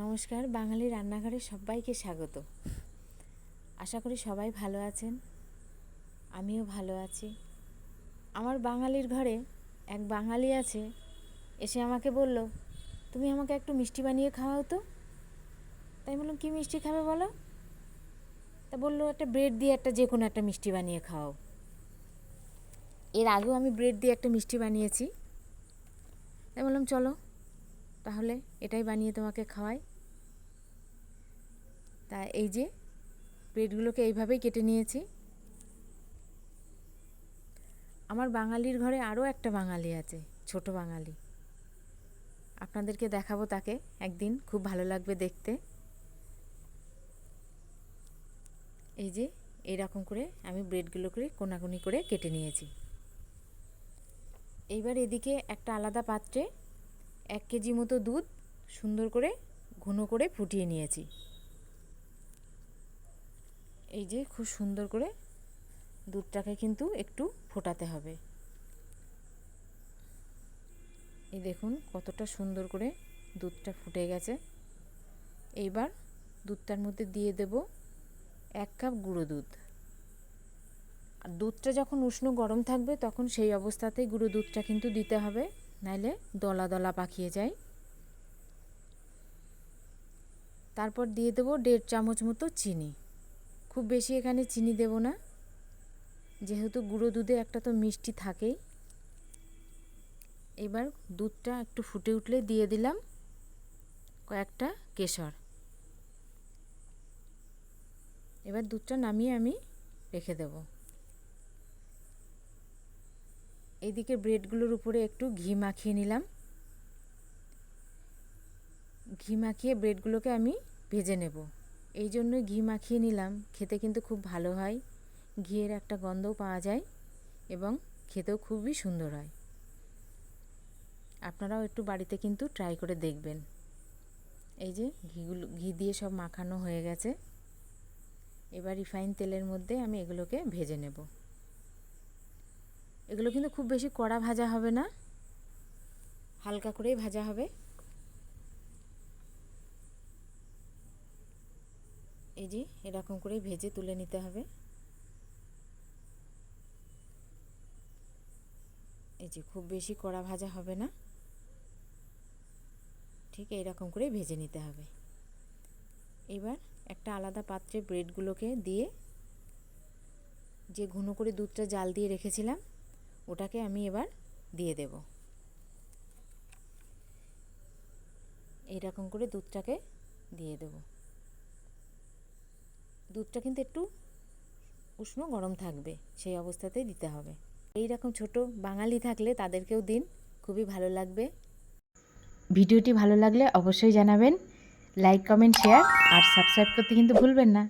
নমস্কার, বাঙালি রান্নাঘরে সবাইকে স্বাগত। আশা করি সবাই ভালো আছেন, আমিও ভালো আছি। আমার বাঙালির ঘরে এক বাঙালি আছে, এসে আমাকে বলল, তুমি আমাকে একটু মিষ্টি বানিয়ে খাওয়াও তো। তাই বললাম, কী মিষ্টি খাবে বলো? তা বলল, একটা ব্রেড দিয়ে একটা যে কোনো একটা মিষ্টি বানিয়ে খাওয়াও। এর আগেও আমি ব্রেড দিয়ে একটা মিষ্টি বানিয়েছি। তাই বললাম, চলো। তাহলে এটাই বানিয়ে তোমাকে খাওয়াই। তা এই যে ব্রেডগুলোকে এইভাবেই কেটে নিয়েছি। আমার বাঙালির ঘরে আরও একটা বাঙালি আছে, ছোট বাঙালি। আপনাদেরকে দেখাবো তাকে একদিন, খুব ভালো লাগবে দেখতে। এই যে এইরকম করে আমি ব্রেডগুলো করে কোনাকুনি করে কেটে নিয়েছি। এইবার এদিকে একটা আলাদা পাত্রে এক কেজি মতো দুধ সুন্দর করে ঘন করে ফুটিয়ে নিয়েছি। এই যে খুব সুন্দর করে দুধটাকে কিন্তু একটু ফোটাতে হবে। এই দেখুন কতটা সুন্দর করে দুধটা ফুটে গেছে। এইবার দুধটার মধ্যে দিয়ে দেব এক কাপ গুঁড়ো দুধ। আর দুধটা যখন উষ্ণ গরম থাকবে তখন সেই অবস্থাতেই গুঁড়ো দুধটা কিন্তু দিতে হবে। নাইলে দলা দলা পাকিয়ে যায়। তারপর দিয়ে দেবো দেড় চামচ মতো চিনি। খুব বেশি এখানে চিনি দেব না। যেহেতু গুঁড়ো দুধে একটা তো মিষ্টি থাকেই। এবার দুধটা একটু ফুটে উঠলে দিয়ে দিলাম কয়েকটা কেশর। এবার দুধটা নামিয়ে আমি রেখে দেব। এইদিকে ব্রেডগুলোর উপরে একটু ঘি মাখিয়ে নিলাম। ঘি মাখিয়ে ব্রেডগুলোকে আমি ভেজে নেব। এই জন্যই ঘি মাখিয়ে নিলাম। খেতে কিন্তু খুব ভালো হয়। ঘিয়ের একটা গন্ধও পাওয়া যায় এবং খেতেও খুবই সুন্দর হয়। আপনারাও একটু বাড়িতে কিন্তু ট্রাই করে দেখবেন। এই যে ঘিগুলো, ঘি দিয়ে সব মাখানো হয়ে গেছে। এবার রিফাইন তেলের মধ্যে আমি এগুলোকে ভেজে নেব। এগুলো কিন্তু খুব বেশি কড়া ভাজা হবে না। হালকা করেই ভাজা হবে। এই যে এরকম করে ভেজে তুলে নিতে হবে। এই যে খুব বেশি কড়া ভাজা হবে না। ঠিক এইরকম করে ভেজে নিতে হবে। এবার একটা আলাদা পাত্রে ব্রেডগুলোকে দিয়ে যে ঘন করে দুধটা জাল দিয়ে রেখেছিলাম ওটাকে আমি এবার দিয়ে দেব। এইরকম করে দুধটাকে দিয়ে দেবো। দুধটা কিন্তু একটু উষ্ণ গরম থাকবে, সেই অবস্থাতেই দিতে হবে। এই রকম ছোট বাঙালি থাকলে তাদেরকেও দিন, খুবই ভালো লাগবে। ভিডিওটি ভালো লাগলে অবশ্যই জানাবেন, লাইক, কমেন্ট, শেয়ার আর সাবস্ক্রাইব করতে কিন্তু ভুলবেন না।